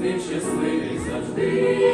ним щасливий завжди.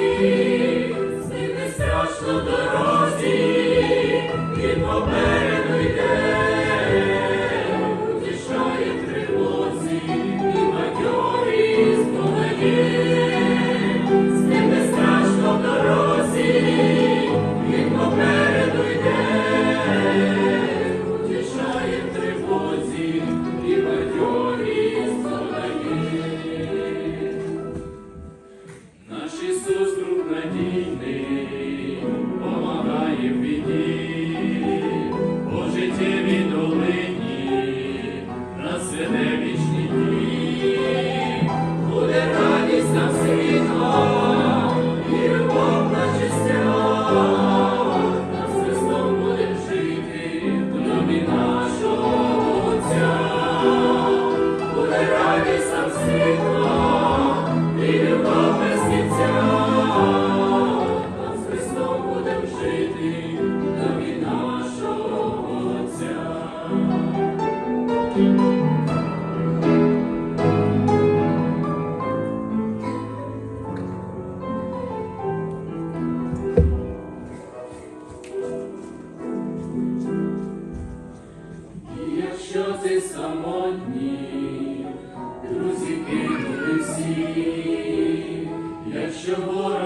Якщо ти друзі кинули всі, якщо ворог